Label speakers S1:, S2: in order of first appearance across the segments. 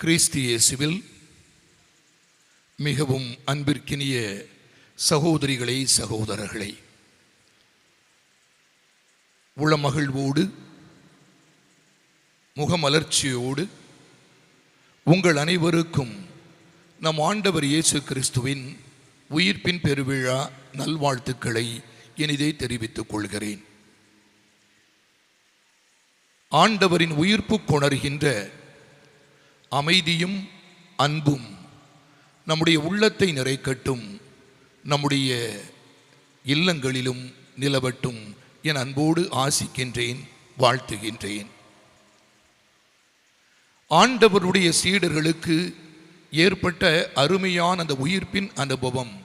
S1: கிறிஸ்து இயேசுவில் மிகவும் அன்பிற்கினிய சகோதரிகளை சகோதரர்களை உளமகிழ்வோடு முகமலர்ச்சியோடு உங்கள் அனைவருக்கும் நம் ஆண்டவர் இயேசு கிறிஸ்துவின் உயிர்ப்பின் பெருவிழா நல்வாழ்த்துக்களை இனிதே தெரிவித்துக் கொள்கிறேன். ஆண்டவரின் உயிர்ப்பு கொணர்கின்ற அமைதியும் அன்பும் நம்முடைய உள்ளத்தை நிறைக்கட்டும் நம்முடைய இல்லங்களிலும் நிலவட்டும் என் அன்போடு ஆசிக்கின்றேன் வாழ்த்துகின்றேன். ஆண்டவருடைய சீடர்களுக்கு ஏற்பட்ட அருமையான அந்த உயிர்ப்பின் அனுபவம்.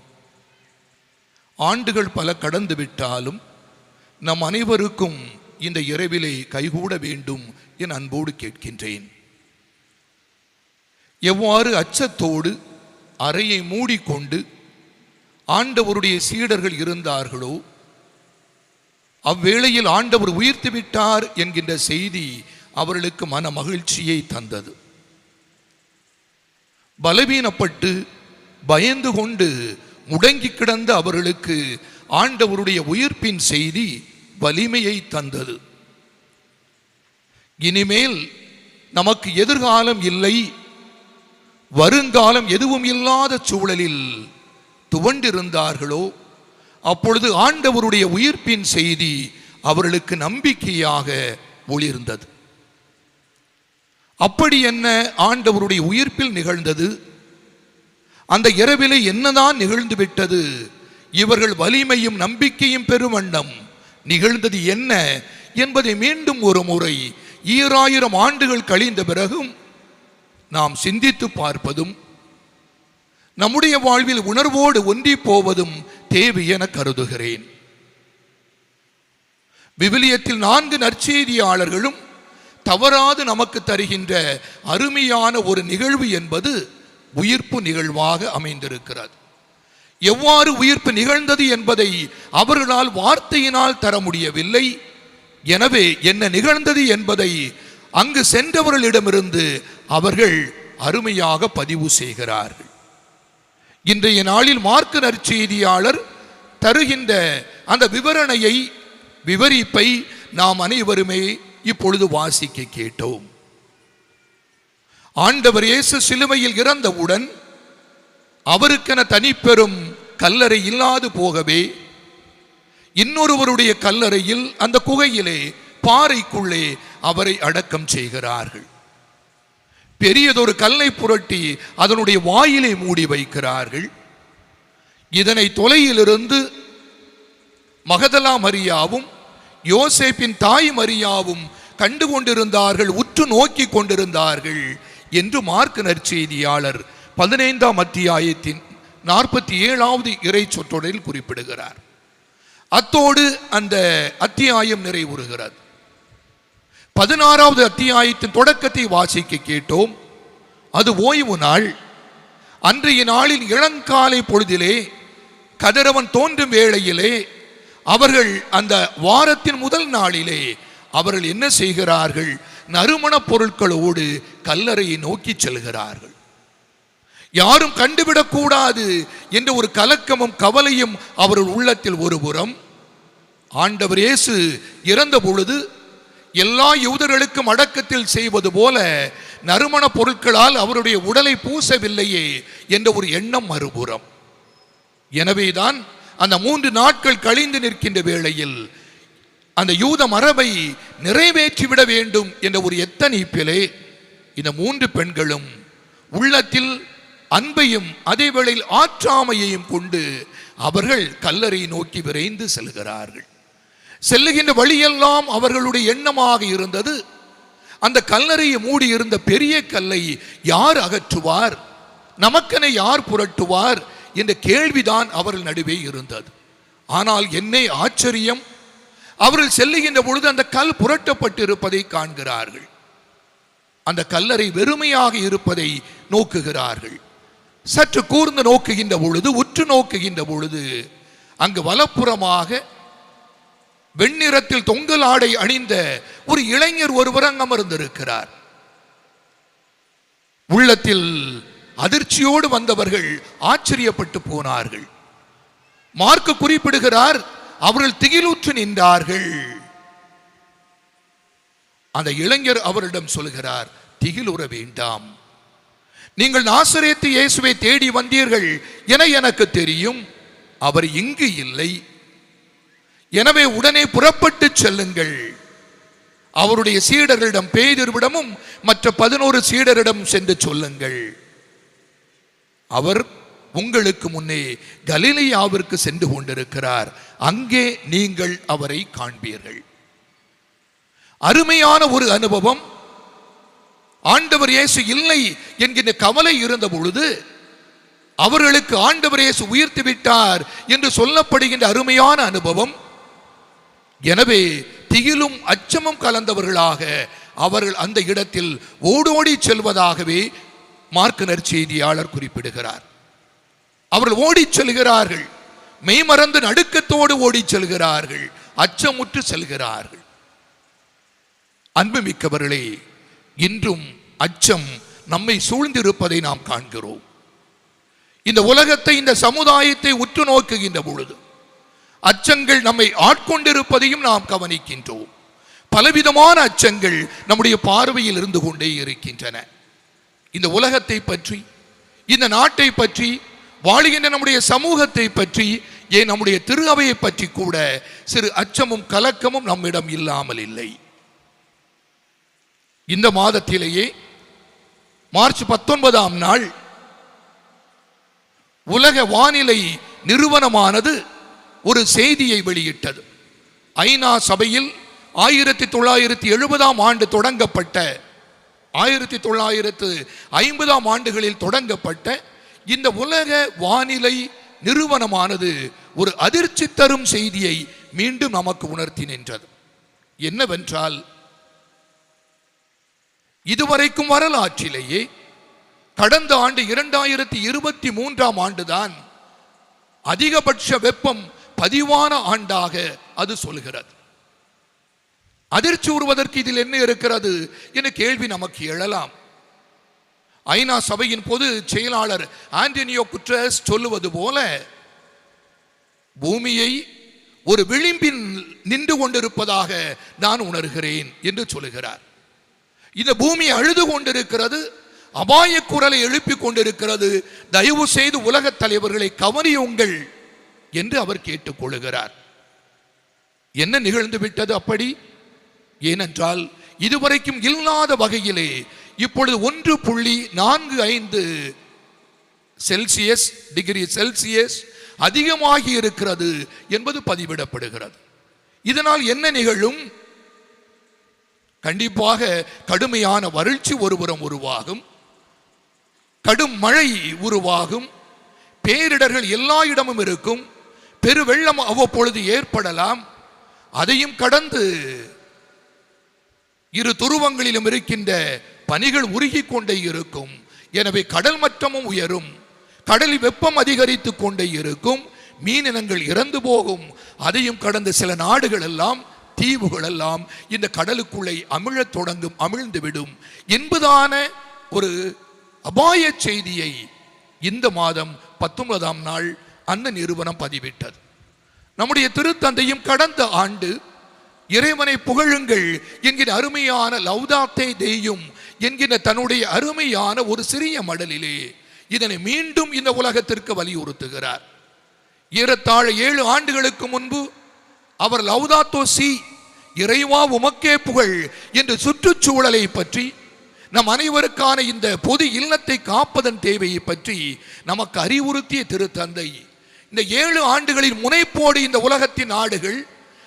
S1: ஆண்டுகள் பல கடந்து விட்டாலும் நம் அனைவருக்கும் இந்த இரவிலே கைகூட வேண்டும் என் அன்போடு கேட்கின்றேன். எவ்வாறு அச்சத்தோடு அறையை மூடிக்கொண்டு ஆண்டவருடைய சீடர்கள் இருந்தார்களோ அவ்வேளையில் ஆண்டவர் உயிர்த்து விட்டார் என்கின்ற செய்தி அவர்களுக்கு மன மகிழ்ச்சியை தந்தது. பலவீனப்பட்டு பயந்து கொண்டு முடங்கி கிடந்த அவர்களுக்கு ஆண்டவருடைய உயிர்ப்பின் செய்தி வலிமையை தந்தது. இனிமேல் நமக்கு எதிர்காலம் இல்லை வருங்காலம் எதுவும் இல்லாத சூழலில் துவண்டிருந்தார்களோ அப்பொழுது ஆண்டவருடைய உயிர்ப்பின் செய்தி அவர்களுக்கு நம்பிக்கையாக ஒளிர்ந்தது. அப்படி என்ன ஆண்டவருடைய உயிர்ப்பில் நிகழ்ந்தது? அந்த இரவிலே என்னதான் நிகழ்ந்து விட்டது? இவர்கள் வலிமையும் நம்பிக்கையும் பெறும் வண்ணம் நிகழ்ந்தது என்ன என்பதை மீண்டும் ஒரு முறை ஈராயிரம் ஆண்டுகள் கழிந்த பிறகும் நாம் சிந்தித்து பார்ப்பதும் நம்முடைய வாழ்வில் உணர்வோடு ஒன்றி போவதும் தேவை என கருதுகிறேன். விவிலியத்தில் நான்கு நற்செய்தியாளர்களும் தவறாது நமக்கு தருகின்ற அருமையான ஒரு நிகழ்வு என்பது உயிர்ப்பு நிகழ்வாக அமைந்திருக்கிறது. எவ்வாறு உயிர்ப்பு நிகழ்ந்தது என்பதை அவர்களால் வார்த்தையினால் தர முடியவில்லை. எனவே என்ன நிகழ்ந்தது என்பதை அங்கு சென்றவர்களிடமிருந்து அவர்கள் அருமையாக பதிவு செய்கிறார்கள். இன்றைய நாளில் மார்க்க நற்செய்தியாளர் தருகின்ற அந்த விவரணையை விவரிப்பை நாம் அனைவருமே இப்பொழுது வாசிக்க கேட்டோம். ஆண்டவர் இயேசு சிலுவையில் இறந்தவுடன் அவருக்கென தனிப்பெரும் கல்லறை இல்லாது போகவே இன்னொருவருடைய கல்லறையில் அந்த குகையிலே பாறைக்குள்ளே அவரை அடக்கம் செய்கிறார்கள். பெரியதொரு கல்லை புரட்டி அதனுடைய வாயிலை மூடி வைக்கிறார்கள். இதனை தொலையிலிருந்து மகதலா மரியாவும் யோசேப்பின் தாய் மரியாவும் கண்டு கொண்டிருந்தார்கள் உற்று நோக்கி கொண்டிருந்தார்கள் என்று மார்க் நற்செய்தியாளர் பதினைந்தாம் அத்தியாயத்தின் நாற்பத்தி ஏழாவது இறை சொற்றொடரில் குறிப்பிடுகிறார். அத்தோடு அந்த அத்தியாயம் நிறைவுறுகிறது. பதினாறாவது அத்தியாயத்தின் தொடக்கத்தை வாசிக்க கேட்டோம். அது ஓய்வு நாள். அன்றைய நாளில் இளங்காலை பொழுதிலே கதிரவன் தோன்றும் வேளையிலே அவர்கள் அந்த வாரத்தின் முதல் நாளிலே அவர்கள் என்ன செய்கிறார்கள்? நறுமணப் பொருட்களோடு கல்லறையை நோக்கி செல்கிறார்கள். யாரும் கண்டுவிடக்கூடாது என்ற ஒரு கலக்கமும் கவலையும் அவர்கள் உள்ளத்தில் ஒருபுறம் ஆண்டவர் இயேசு இறந்த பொழுது எல்லா யூதர்களுக்கும் அடக்கத்தில் செய்வது போல நறுமண பொருட்களால் அவருடைய உடலை பூசவில்லையே என்ற ஒரு எண்ணம் மறுபுறம். எனவேதான் அந்த மூன்று நாட்கள் கழிந்து நிற்கின்ற வேளையில் அந்த யூத மரபை நிறைவேற்றிவிட வேண்டும் என்ற ஒரு எத்தனிப்பிலே இந்த மூன்று பெண்களும் உள்ளத்தில் அன்பையும் அதே வேளையில் ஆற்றாமையையும் கொண்டு அவர்கள் கல்லறை நோக்கி விரைந்து செல்கிறார்கள். செல்லுகின்ற வழியெல்லாம் அவர்களுடைய எண்ணமாக இருந்தது. அந்த கல்லறையை மூடி இருந்த பெரிய கல்லை யார் அகற்றுவார்? நமக்கென யார் புரட்டுவார்? என்ற கேள்விதான் அவர்கள் நடுவே இருந்தது. ஆனால் என்னை ஆச்சரியம் அவர்கள் செல்லுகின்ற பொழுது அந்த கல் புரட்டப்பட்டிருப்பதை காண்கிறார்கள். அந்த கல்லறை வெறுமையாக இருப்பதை நோக்குகிறார்கள். சற்று கூர்ந்து நோக்குகின்ற பொழுது உற்று நோக்குகின்ற பொழுது அங்கு வலப்புறமாக வெண்ணிறத்தில் தொங்கல் ஆடை அணிந்த ஒரு இளைஞர் ஒருவர் அமர்ந்திருக்கிறார். உள்ளத்தில் அதிர்ச்சியோடு வந்தவர்கள் ஆச்சரியப்பட்டு போனார்கள். மார்க்கு குறிப்பிடுகிறார் அவர்கள் திகிலுற்று நின்றார்கள். அந்த இளைஞர் அவரிடம் சொல்கிறார் திகிலுற வேண்டாம். நீங்கள் நாசரேத்து இயேசுவை தேடி வந்தீர்கள் என எனக்கு தெரியும். அவர் இங்கு இல்லை. எனவே உடனே புறப்பட்டு செல்லுங்கள். அவருடைய சீடர்களிடம் பேதிருவிடமும் மற்ற பதினோரு சீடரிடம் சென்று சொல்லுங்கள். அவர் உங்களுக்கு முன்னே கலிலையாவிற்கு சென்று கொண்டிருக்கிறார். அங்கே நீங்கள் அவரை காண்பீர்கள். அருமையான ஒரு அனுபவம். ஆண்டவர் இயேசு இல்லை என்கின்ற கவலை இருந்த பொழுது அவர்களுக்கு ஆண்டவர் இயேசு உயிர்த்து விட்டார் என்று சொல்லப்படுகின்ற அருமையான அனுபவம். எனவே திகிலும் அச்சமும் கலந்தவர்களாக அவர்கள் அந்த இடத்தில் ஓடோடி செல்வதாகவே மார்க்கனர் செய்தியாளர் குறிப்பிடுகிறார். அவர்கள் ஓடிச் செல்கிறார்கள். மெய்மறந்து நடுக்கத்தோடு ஓடிச் செல்கிறார்கள். அச்சமுற்று செல்கிறார்கள். அன்புமிக்கவர்களே இன்றும் அச்சம் நம்மை சூழ்ந்திருப்பதை நாம் காண்கிறோம். இந்த உலகத்தை இந்த சமுதாயத்தை உற்று நோக்குகின்ற பொழுது அச்சங்கள் நம்மை ஆட்கொண்டிருப்பதையும் நாம் கவனிக்கின்றோம். பலவிதமான அச்சங்கள் நம்முடைய பார்வையில் இருந்து கொண்டே இருக்கின்றன. இந்த உலகத்தை பற்றி இந்த நாட்டை பற்றி வாழுகின்ற நம்முடைய சமூகத்தை பற்றி ஏன் நம்முடைய திரு அவையை பற்றி கூட சிறு அச்சமும் கலக்கமும் நம்மிடம் இல்லாமல் இல்லை. இந்த மாதத்திலேயே மார்ச் பத்தொன்பதாம் நாள் உலக வானிலை நிறுவனமானது ஒரு செய்தியை வெளியிட்டது. ஐநா சபையில் ஆயிரத்தி தொள்ளாயிரத்தி எழுபதாம் ஆண்டு தொடங்கப்பட்ட ஆயிரத்தி தொள்ளாயிரத்து ஐம்பதாம் ஆண்டுகளில் தொடங்கப்பட்ட இந்த உலக வானிலை நிறுவனமானது ஒரு அதிர்ச்சி தரும் செய்தியை மீண்டும் நமக்கு உணர்த்தி நின்றது. என்னவென்றால் இதுவரைக்கும் வரலாற்றிலேயே கடந்த ஆண்டு இரண்டாயிரத்தி இருபத்தி மூன்றாம் ஆண்டுதான் அதிகபட்ச வெப்பம் பதிவான ஆண்டாக அது சொல்கிறது அதிர்ச்சி உறுவதற்கு இதில் என்ன இருக்கிறது என கேள்வி நமக்கு எழலாம். ஐநா சபையின் பொது செயலாளர் ஆண்டனியோ குட்ரஸ் சொல்லுவது போல பூமியை ஒரு விளிம்பில் நின்று கொண்டிருப்பதாக நான் உணர்கிறேன் என்று சொல்லுகிறார். இந்த பூமி அழுது கொண்டிருக்கிறது அபாய குரலை எழுப்பிக் கொண்டிருக்கிறது. தயவு செய்து உலகத் தலைவர்களை கவனியுங்கள். என்று அவர் கேட்டுக்கொள்கிறார். என்ன நிகழ்ந்து விட்டது அப்படி? ஏனென்றால் இதுவரைக்கும் இல்லாத வகையிலே இப்பொழுது ஒன்று புள்ளி நான்கு ஐந்து செல்சியஸ் டிகிரி செல்சியஸ் அதிகமாகி இருக்கிறது என்பது பதிவிடப்படுகிறது. இதனால் என்ன நிகழும்? கண்டிப்பாக கடுமையான வறட்சி ஒருபுறம் உருவாகும். கடும் மழை உருவாகும். பேரிடர்கள் எல்லா இடமும் இருக்கும். பெருவெள்ளம் அவ்வப்பொழுது ஏற்படலாம். அதையும் கடந்து இரு துருவங்களிலும் இருக்கின்ற பனிகள் உருகி கொண்டே இருக்கும். எனவே கடல் மட்டமும் உயரும். கடலில் வெப்பம் அதிகரித்து கொண்டே இருக்கும். மீனினங்கள் இறந்து போகும். அதையும் கடந்த சில நாடுகள் எல்லாம் தீவுகள் எல்லாம் இந்த கடலுக்குள்ளே அமிழத் தொடங்கும் அமிழ்ந்து விடும். என்பதான ஒரு அபாய செய்தியை இந்த மாதம் பத்தொன்பதாம் நாள் அந்த நிறுவனம் பதிவிட்டது. நம்முடைய திருத்தந்தையும் கடந்த ஆண்டு இறைவனை புகழுங்கள் என்கிற அருமையான லௌதாத்தே தேயும் என்கிற தன்னுடைய அருமையான ஒரு சிறிய மடலிலே இதனை மீண்டும் இந்த உலகத்திற்கு வலியுறுத்துகிறார். ஏறத்தாழ ஏழு ஆண்டுகளுக்கு முன்பு அவர் லௌதாத்தோ சி இறைவா உமக்கே புகழ் என்று சுற்றுச்சூழலை பற்றி நம் அனைவருக்கான இந்த பொது இல்லத்தை காப்பதன் தேவையை பற்றி நமக்கு அறிவுறுத்திய திருத்தந்தை இந்த ஏழு ஆண்டுகளில் முனைப்போடு இந்த உலகத்தின் நாடுகள்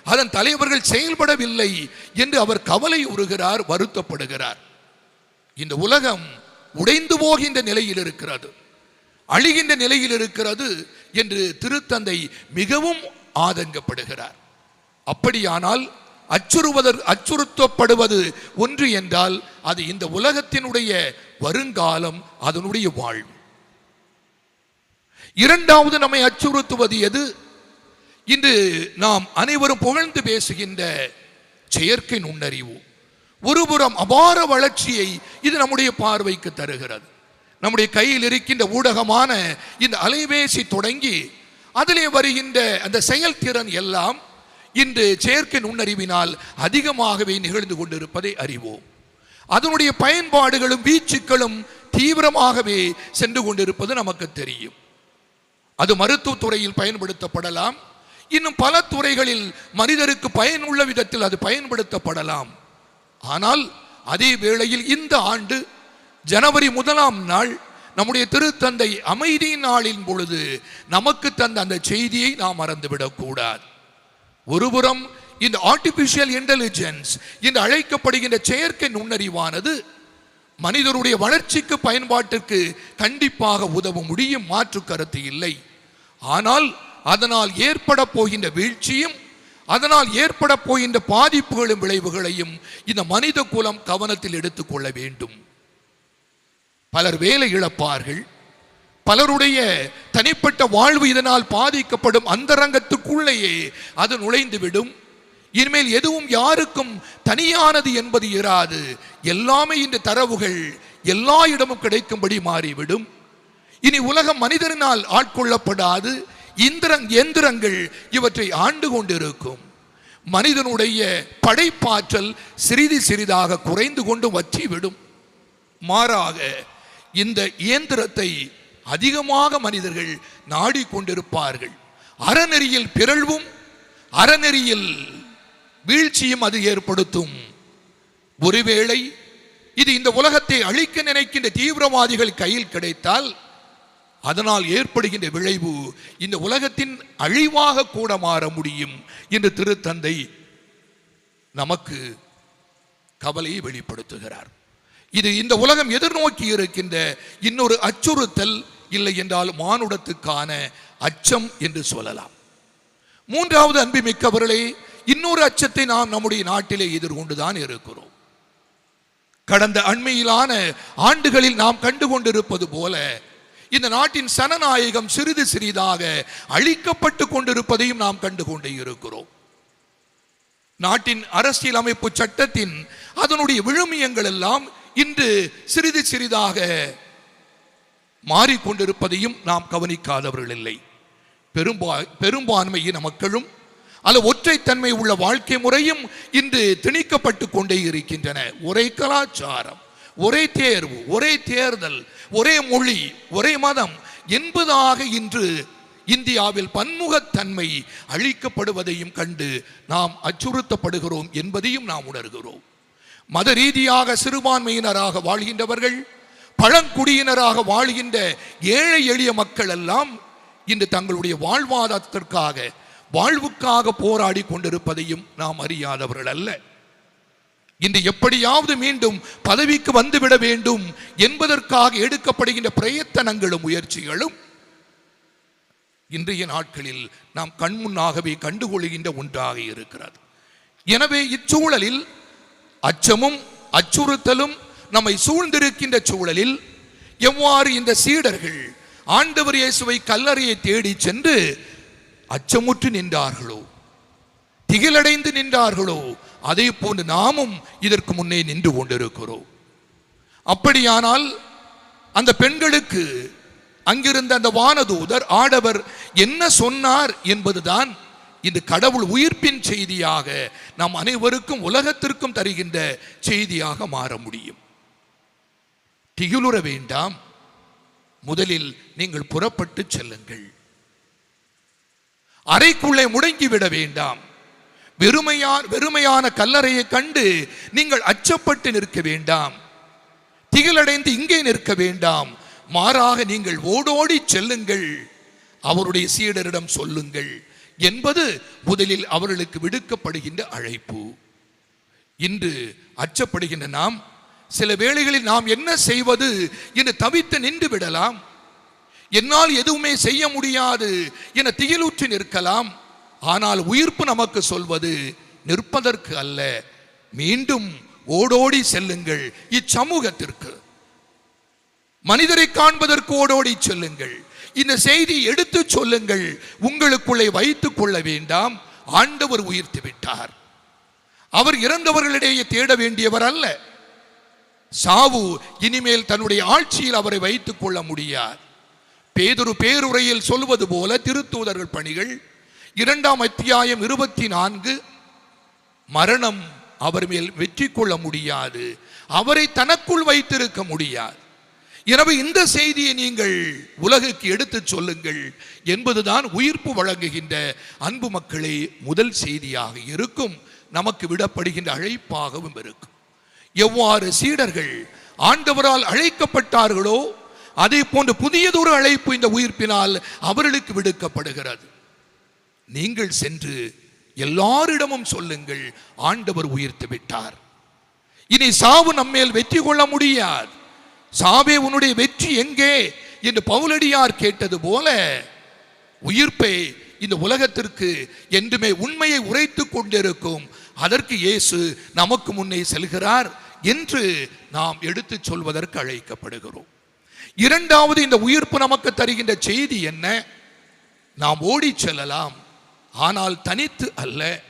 S1: அதன் தலைவர்கள் செயல்படவில்லை என்று அவர் கவலை உறுகிறார் வருத்தப்படுகிறார். இந்த உலகம் உடைந்து போகின்ற நிலையில் இருக்கிறது அழிகின்ற நிலையில் இருக்கிறது என்று திருத்தந்தை மிகவும் ஆதங்கப்படுகிறார். அப்படியானால் அச்சுறுவதற் அச்சுறுத்தப்படுவது ஒன்று என்றால் அது இந்த உலகத்தினுடைய வருங்காலம் அதனுடைய வாழ்வு. இரண்டாவது நம்மை அச்சுறுத்துவது எது? இன்று நாம் அனைவரும் புகழ்ந்து பேசுகின்ற செயற்கை நுண்ணறிவு. ஒருபுறம் அபார வளர்ச்சியை இது நம்முடைய பார்வைக்கு தருகிறது. நம்முடைய கையில் இருக்கின்ற ஊடகமான இந்த அலைபேசி தொடங்கி அதிலே வருகின்ற அந்த செயல்திறன் எல்லாம் இன்று செயற்கை நுண்ணறிவினால் அதிகமாகவே நிகழ்ந்து கொண்டிருப்பதை அறிவோம். அதனுடைய பயன்பாடுகளும் வீச்சுக்களும் தீவிரமாகவே சென்று கொண்டிருப்பது நமக்கு தெரியும். அது மருத்துவத் துறையில் பயன்படுத்தப்படலாம். இன்னும் பல துறைகளில் மனிதருக்கு பயனுள்ள விதத்தில் அது பயன்படுத்தப்படலாம். ஆனால் அதே வேளையில் இந்த ஆண்டு ஜனவரி முதலாம் நாள் நம்முடைய திருத்தந்தை அமைதி நாளின் பொழுது நமக்கு தந்த அந்த செய்தியை நாம் மறந்துவிடக்கூடாது. ஒருபுறம் இந்த ஆர்டிபிஷியல் இன்டெலிஜென்ஸ் என்று அழைக்கப்படுகின்ற செயற்கை நுண்ணறிவானது மனிதருடைய வளர்ச்சிக்கு பயன்பாட்டிற்கு கண்டிப்பாக உதவ முடியும் மாற்று கருத்து இல்லை. ஆனால் அதனால் ஏற்பட போகின்ற வீழ்ச்சியும் அதனால் ஏற்பட போகின்ற பாதிப்புகளும் விளைவுகளையும் இந்த மனித குலம் கவனத்தில் எடுத்துக்கொள்ள வேண்டும். பலர் வேலை இழப்பார்கள். பலருடைய தனிப்பட்ட வாழ்வு இதனால் பாதிக்கப்படும் அந்தரங்கத்துக்குள்ளேயே அது நுழைந்துவிடும். இனிமேல் எதுவும் யாருக்கும் தனியானது என்பது இராது. எல்லாமே இந்த தரவுகள் எல்லா இடமும் கிடைக்கும்படி மாறிவிடும். இனி உலகம் மனிதரினால் ஆட்கொள்ளப்படாது. இந்திரங் எந்திரங்கள் இவற்றை ஆண்டு கொண்டிருக்கும். மனிதனுடைய படைப்பாற்றல் சிறிது சிறிதாக குறைந்து கொண்டு வற்றிவிடும். மாறாக இந்த இயந்திரத்தை அதிகமாக மனிதர்கள் நாடிக்கொண்டிருப்பார்கள். அறநெறியில் பிறழ்வும் அறநெறியில் வீழ்ச்சியும் அது ஏற்படுத்தும். ஒருவேளை இது இந்த உலகத்தை அழிக்க நினைக்கின்ற தீவிரவாதிகள் கையில் கிடைத்தால் அதனால் ஏற்படுகின்ற விளைவு இந்த உலகத்தின் அழிவாக கூட மாற முடியும் என்று திருத்தந்தை நமக்கு கவலையை வெளிப்படுத்துகிறார். இது இந்த உலகம் எதிர்நோக்கி இருக்கின்ற இன்னொரு அச்சுறுத்தல் இல்லை என்றால் மானுடத்துக்கான அச்சம் என்று சொல்லலாம். மூன்றாவது அன்பு மிக்கவர்களே இன்னொரு அச்சத்தை நாம் நம்முடைய நாட்டிலே எதிர்கொண்டுதான் இருக்கிறோம். கடந்த அண்மையிலான ஆண்டுகளில் நாம் கண்டு கொண்டிருப்பது போல இந்த நாட்டின் சனநாயகம் சிறிது சிறிதாக அழிக்கப்பட்டு கொண்டிருப்பதையும் நாம் கண்டு கொண்டே இருக்கிறோம். நாட்டின் அரசியலமைப்பு சட்டத்தின் அதனுடைய விழுமியங்கள் எல்லாம் இன்று சிறிது சிறிதாக மாறிக்கொண்டிருப்பதையும் நாம் கவனிக்காதவர்கள் இல்லை. பெரும்பா பெரும்பான்மையின மக்களும் அல்ல ஒற்றைத்தன்மை உள்ள வாழ்க்கை முறையும் இன்று திணிக்கப்பட்டு கொண்டே இருக்கின்றன. ஒரே கலாச்சாரம் ஒரே தேர்வு ஒரே தேர்தல் ஒரே மொழி ஒரே மதம் என்பதாக இன்று இந்தியாவில் பன்முகத்தன்மை அழிக்கப்படுவதையும் கண்டு நாம் அச்சுறுத்தப்படுகிறோம் என்பதையும் நாம் உணர்கிறோம். மத ரீதியாக சிறுபான்மையினராக வாழ்கின்றவர்கள் பழங்குடியினராக வாழ்கின்ற ஏழை எளிய மக்கள் எல்லாம் இன்று தங்களுடைய வாழ்வாதாரத்திற்காக வாழ்வுக்காக போராடி கொண்டிருப்பதையும் நாம் அறியாதவர்கள் அல்ல. இன்று எப்படியாவது மீண்டும் பதவிக்கு வந்துவிட வேண்டும் என்பதற்காக எடுக்கப்படுகின்ற பிரயத்தனங்களும் முயற்சிகளும் இன்றைய நாட்களில் நாம் கண்முன்னாகவே கண்டுகொள்கின்ற ஒன்றாக இருக்கிறது. எனவே இச்சூழலில் அச்சமும் அச்சுறுத்தலும் நம்மை சூழ்ந்திருக்கின்ற சூழலில் எவ்வாறு இந்த சீடர்கள் ஆண்டவர் இயேசுவை கல்லறையை தேடி சென்று அச்சமுற்று நின்றார்களோ? திகிலடைந்து நின்றார்களோ? அதே போன்று நாமும் இதற்கு முன்னே நின்று கொண்டிருக்கிறோம். அப்படியானால் அந்த பெண்களுக்கு அங்கிருந்த அந்த வானதூதர் ஆடவர் என்ன சொன்னார் என்பதுதான் இந்த கடவுள் உயிர்ப்பின் செய்தியாக நாம் அனைவருக்கும் உலகத்திற்கும் தருகின்ற செய்தியாக மாற முடியும். திகிலுற வேண்டாம். முதலில் நீங்கள் புறப்பட்டு செல்லுங்கள். அறைக்குள்ளே முடங்கிவிட வேண்டாம். வெறுமையான வெறுமையான கல்லறையை கண்டு நீங்கள் அச்சப்பட்டு நிற்க வேண்டாம். திகிலடைந்து இங்கே நிற்க வேண்டாம். மாறாக நீங்கள் ஓடோடி செல்லுங்கள். அவருடைய சீடரிடம் சொல்லுங்கள் என்பது முதலில் அவர்களுக்கு விடுக்கப்படுகின்ற அழைப்பு. இன்று அச்சப்படுகின்ற நாம் சில வேளைகளில் நாம் என்ன செய்வது என்று தவித்து நின்று விடலாம். என்னால் எதுவுமே செய்ய முடியாது என திகிலூற்றி நிற்கலாம். ஆனால் உயிர்ப்பு நமக்கு சொல்வது நிற்பதற்கு அல்ல. மீண்டும் ஓடோடி செல்லுங்கள் இச்சமூகத்திற்கு. மனிதரை காண்பதற்கு ஓடோடி செல்லுங்கள். இந்த செய்தி எடுத்து சொல்லுங்கள். உங்களுக்குள்ளே வைத்துக் கொள்ள வேண்டாம். ஆண்டவர் உயிர்த்து விட்டார். அவர் இறந்தவர்களிடையே தேட வேண்டியவர் அல்ல. சாவு இனிமேல் தன்னுடைய ஆட்சியில் அவரை வைத்துக் கொள்ள முடியாது. பேதுரு பேருரையில் சொல்வது போல திருத்தூதர்கள் பணிகள். இரண்டாம் அத்தியாயம் இருபத்தி நான்கு மரணம் அவர் மேல் வெற்றி கொள்ள முடியாது. அவரை தனக்குள் வைத்திருக்க முடியாது. எனவே இந்த செய்தியை நீங்கள் உலகுக்கு எடுத்துச் சொல்லுங்கள் என்பதுதான் உயிர்ப்பு வழங்குகின்ற அன்பு மக்களே முதல் செய்தியாக இருக்கும். நமக்கு விடப்படுகின்ற அழைப்பாகவும் இருக்கும். எவ்வாறு சீடர்கள் ஆண்டவரால் அழைக்கப்பட்டார்களோ அதே போன்று புதியதொரு அழைப்பு இந்த உயிர்ப்பினால் அவர்களுக்கு விடுக்கப்படுகிறது. நீங்கள் சென்று எல்லாரிடமும் சொல்லுங்கள் ஆண்டவர் உயிர்த்து விட்டார். இனி சாவு நம்மேல் வெற்றி கொள்ள முடியாது. சாவே உன்னுடைய வெற்றி எங்கே? என்று பவுலடியார் கேட்டது போல உயிர்ப்பை இந்த உலகத்திற்கு என்றுமே உண்மையை உரைத்துக் கொண்டிருக்கும். அதற்கு இயேசு நமக்கு முன்னே செல்கிறார் என்று நாம் எடுத்துச் சொல்வதற்கு அழைக்கப்படுகிறோம். இரண்டாவது இந்த உயிர்ப்பு நமக்கு தருகின்ற செய்தி என்ன? நாம் ஓடிச் செல்லலாம் ஆனால் தனித்து அல்ல.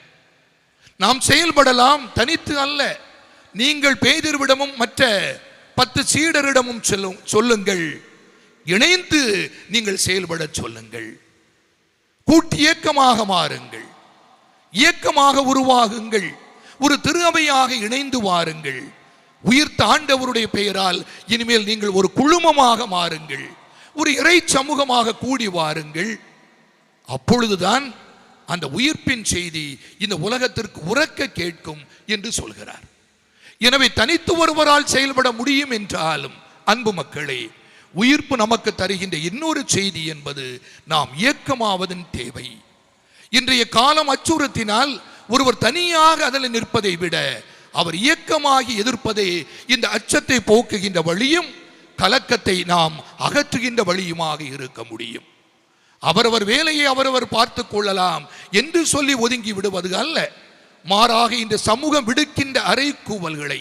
S1: நாம் செயல்படலாம் தனித்து அல்ல. நீங்கள் பேதிர்விடமும் மற்ற பத்து சீடரிடமும் செல்லும் சொல்லுங்கள். இணைந்து நீங்கள் செயல்படச் சொல்லுங்கள். கூட்டு இயக்கமாக மாறுங்கள். இயக்கமாக உருவாகுங்கள். ஒரு திரு அவையாக இணைந்து வாருங்கள். உயிர்த்த ஆண்டவருடைய பெயரால் இனிமேல் நீங்கள் ஒரு குழுமமாக மாறுங்கள். ஒரு இறை சமூகமாக கூடி வாருங்கள். அப்பொழுதுதான் அந்த உயிர்ப்பின் செய்தி இந்த உலகத்திற்கு உறக்க கேட்கும் என்று சொல்கிறார். எனவே தனித்து ஒருவரால் செயல்பட முடியும் என்றாலும் அன்பு மக்களே உயிர்ப்பு நமக்கு தருகின்ற இன்னொரு செய்தி என்பது நாம் இயக்கமாவதன் தேவை. இன்றைய காலம் அச்சுறுத்தினால் ஒருவர் தனியாக அதில் நிற்பதை விட அவர் இயக்கமாகி எதிர்ப்பதே இந்த அச்சத்தை போக்குகின்ற வழியும் கலக்கத்தை நாம் அகற்றுகின்ற வழியுமாக இருக்க முடியும். அவரவர் வேலையை அவரவர் பார்த்து கொள்ளலாம் என்று சொல்லி ஒதுங்கி விடுவது அல்ல. மாறாக இந்த சமூகம் விடுக்கின்ற அறைக்கூவல்களை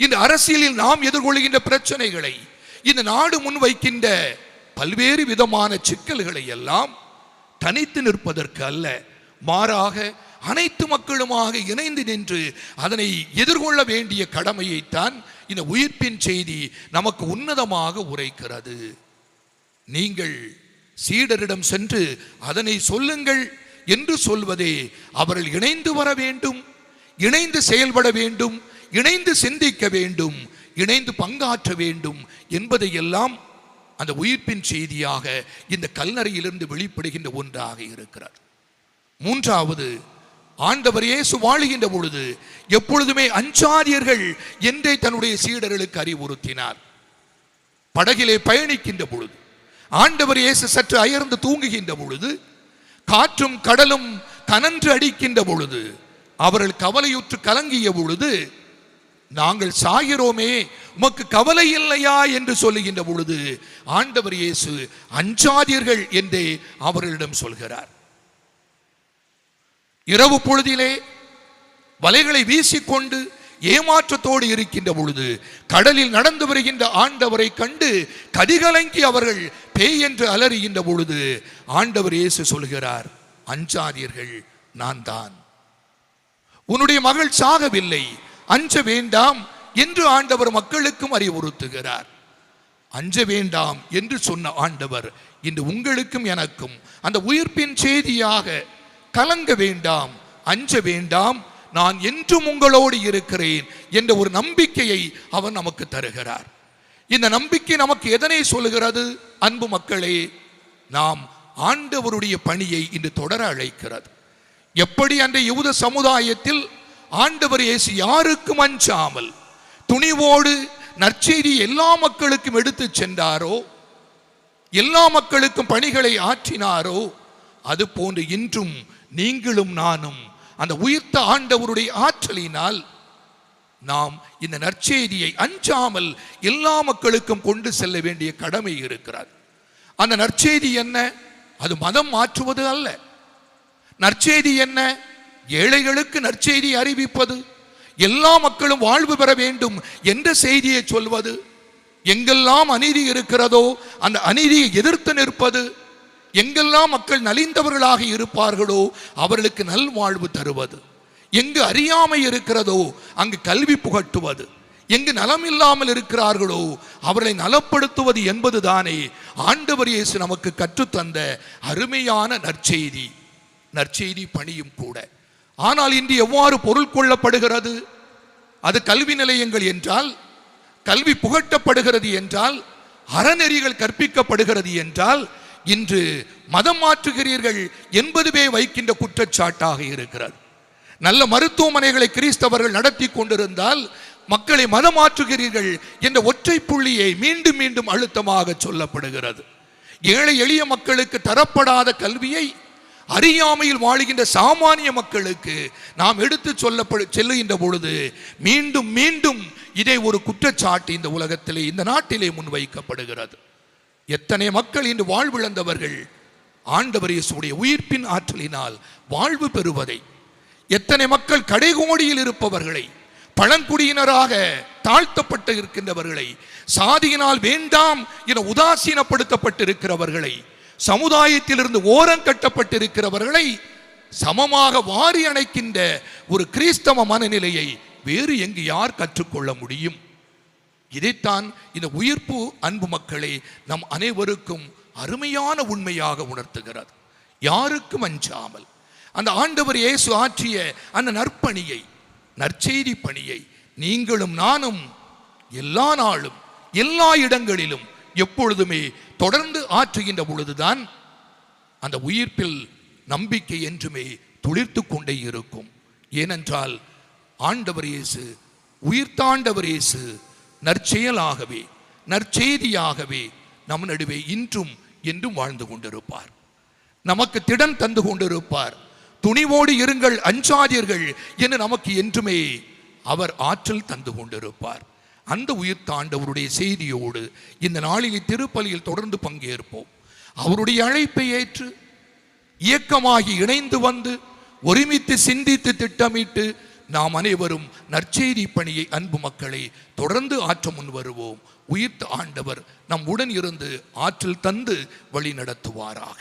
S1: இந்த அரசியலில் நாம் எதிர்கொள்கின்ற பிரச்சனைகளை இந்த நாடு முன்வைக்கின்ற பல்வேறு விதமான சிக்கல்களை எல்லாம் தனித்து நிற்பதற்கு அல்ல. மாறாக அனைத்து மக்களுமாக இணைந்து நின்று அதனை எதிர்கொள்ள வேண்டிய கடமையைத்தான் இந்த உயிர்ப்பின் செய்தி நமக்கு உன்னதமாக உரைக்கிறது. நீங்கள் சீடரிடம் சென்று அதனை சொல்லுங்கள் என்று சொல்வதே அவர்கள் இணைந்து வர வேண்டும் இணைந்து செயல்பட வேண்டும் இணைந்து சிந்திக்க வேண்டும் இணைந்து பங்காற்ற வேண்டும் என்பதையெல்லாம் அந்த உயிர்ப்பின் செய்தியாக இந்த கல்லறையிலிருந்து வெளிப்படுகின்ற ஒன்றாக இருக்கிறார். மூன்றாவது ஆண்டவர் இயேசு வாழுகின்ற பொழுது எப்பொழுதுமே அஞ்சாரியர்கள் என்றே தன்னுடைய சீடர்களுக்கு அறிவுறுத்தினார். படகிலே பயணிக்கின்ற பொழுது ஆண்டவர் இயேசு சற்று அயர்ந்து தூங்குகின்ற பொழுது காற்றும் கடலும் கனன்று அடிக்கின்ற பொழுது அவர்கள் கவலையுற்று கலங்கிய பொழுது நாங்கள் சாகிறோமே உமக்கு கவலை இல்லையா? என்று சொல்லுகின்ற பொழுது ஆண்டவர் இயேசு அஞ்சாதீர்கள் என்றே அவர்களிடம் சொல்கிறார். இரவு பொழுதிலே வலைகளை வீசிக்கொண்டு ஏமாற்றத்தோடு இருக்கின்ற பொழுது கடலில் நடந்து வருகின்ற ஆண்டவரை கண்டு கதிகலங்கி அவர்கள் பேய் என்று அலறுகின்ற பொழுது ஆண்டவர் இயேசு சொல்கிறார் அஞ்சாதீர்கள் நான் தான். உன்னுடைய மகள் சாகவில்லை அஞ்ச வேண்டாம் என்று ஆண்டவர் மக்களுக்கும் அறிவுறுத்துகிறார். அஞ்ச வேண்டாம் என்று சொன்ன ஆண்டவர் இன்று உங்களுக்கும் எனக்கும் அந்த உயிர்ப்பின் செய்தியாக கலங்க வேண்டாம் அஞ்ச வேண்டாம் நான் என்றும் உங்களோடு இருக்கிறேன் என்ற ஒரு நம்பிக்கையை அவர் நமக்கு தருகிறார். இந்த நம்பிக்கை நமக்கு எதனை சொல்லுகிறது? அன்பு மக்களே நாம் ஆண்டவருடைய பணியை இன்று தொடர அழைக்கிறது. எப்படி அந்த யூத சமுதாயத்தில் ஆண்டவர் இயேசு யாருக்கும் அஞ்சாமல் துணிவோடு நற்செய்தி எல்லா மக்களுக்கும் எடுத்து சென்றாரோ எல்லா மக்களுக்கும் பணிகளை ஆற்றினாரோ அது போன்று இன்றும் நீங்களும் நானும் அந்த உயிர்த்த ஆண்டவருடைய ஆற்றலினால் நாம் இந்த நற்செய்தியை அஞ்சாமல் எல்லா மக்களுக்கும் கொண்டு செல்ல வேண்டிய கடமை இருக்கிறது அந்த நற்செய்தி என்ன? அது மதம் மாற்றுவது அல்ல. நற்செய்தி என்ன? ஏழைகளுக்கு நற்செய்தி அறிவிப்பது. எல்லா மக்களும் வாழ்வு பெற வேண்டும் என்ற செய்தியை சொல்வது. எங்கெல்லாம் அநீதி இருக்கிறதோ அந்த அநீதியை எதிர்த்து நிற்பது. எங்கெல்லாம் மக்கள் நலிந்தவர்களாக இருப்பார்களோ அவர்களுக்கு நல்வாழ்வு தருவது. எங்கு அறியாமை இருக்கிறதோ அங்கு கல்வி புகட்டுவது. எங்கு நலம் இல்லாமல் இருக்கிறார்களோ அவர்களை நலப்படுத்துவது என்பதுதானே ஆண்டவர் இயேசு நமக்கு கற்றுத்தந்த அருமையான நற்செய்தி. நற்செய்தி பணியும் கூட. ஆனால் இன்று எவ்வாறு பொருள் கொள்ளப்படுகிறது? அது கல்வி நிலையங்கள் என்றால் கல்வி புகட்டப்படுகிறது என்றால் அறநெறிகள் கற்பிக்கப்படுகிறது என்றால் இன்று மதம் மாற்றுகிறீர்கள் என்பதுவே வைக்கின்ற குற்றச்சாட்டாக இருக்கிறது. நல்ல மருத்துவமனைகளை கிறிஸ்தவர்கள் நடத்தி கொண்டிருந்தால் மக்களை மதம் மாற்றுகிறீர்கள் என்ற ஒற்றை புள்ளியை மீண்டும் மீண்டும் அழுத்தமாக சொல்லப்படுகிறது. ஏழை எளிய மக்களுக்கு தரப்படாத கல்வியை அறியாமையில் வாழுகின்ற சாமானிய மக்களுக்கு நாம் எடுத்து சொல்லப்படு செல்லுகின்ற பொழுது மீண்டும் மீண்டும் இதை ஒரு குற்றச்சாட்டு இந்த உலகத்திலே இந்த நாட்டிலே முன்வைக்கப்படுகிறது. எத்தனை மக்கள் இன்று வாழ்விழந்தவர்கள். ஆண்டவர் இயேசுடைய உயிர்ப்பின் ஆற்றலினால் வாழ்வு பெறுவதை. எத்தனை மக்கள் கடைகோடியில் இருப்பவர்களை பழங்குடியினராக தாழ்த்தப்பட்டு இருக்கின்றவர்களை சாதியினால் வேண்டாம் என உதாசீனப்படுத்தப்பட்டிருக்கிறவர்களை சமுதாயத்திலிருந்து ஓரம் கட்டப்பட்டிருக்கிறவர்களை சமமாக வாரி அணைக்கின்ற ஒரு கிறிஸ்தவ மனநிலையை வேறு எங்கு யார் கற்றுக்கொள்ள முடியும்? இதைத்தான் இந்த உயிர்ப்பு அன்பு மக்களை நம் அனைவருக்கும் அருமையான உண்மையாக உணர்த்துகிறார் யாருக்கும் அஞ்சாமல். அந்த ஆண்டவர் இயேசு ஆற்றிய அந்த நற்பணியை நற்செய்தி பணியை நீங்களும் நானும் எல்லா நாளும் எல்லா இடங்களிலும் எப்பொழுதுமே தொடர்ந்து ஆற்றுகின்ற பொழுதுதான் அந்த உயிர்ப்பில் நம்பிக்கை என்றுமே துளிர்த்து கொண்டே இருக்கும். ஏனென்றால் ஆண்டவர் இயேசு உயிர்த்தாண்டவர் இயேசு நற்செயலாகவே நற்செய்தியாகவே நம் நடுவே இன்றும் என்றும் வாழ்ந்து கொண்டிருப்பார். நமக்கு திடன் தந்து கொண்டிருப்பார். துணிவோடு இருங்கள் அஞ்சாதீர்கள் என்று நமக்கு என்றுமே அவர் ஆற்றல் தந்து கொண்டிருப்பார். அந்த உயிர் தாண்டவருடைய செய்தியோடு இந்த நாளில் திருப்பலியில் தொடர்ந்து பங்கேற்போம். அவருடைய அழைப்பை ஏற்று இயக்கமாகி இணைந்து வந்து ஒருமித்து சிந்தித்து திட்டமிட்டு நாம் அனைவரும் நற்செய்தி பணியை அன்பு மக்களை தொடர்ந்து ஆற்ற முன் வருவோம். உயிர்த்த ஆண்டவர் நம் உடன் இருந்து ஆற்றல் தந்து வழி நடத்துவாராக.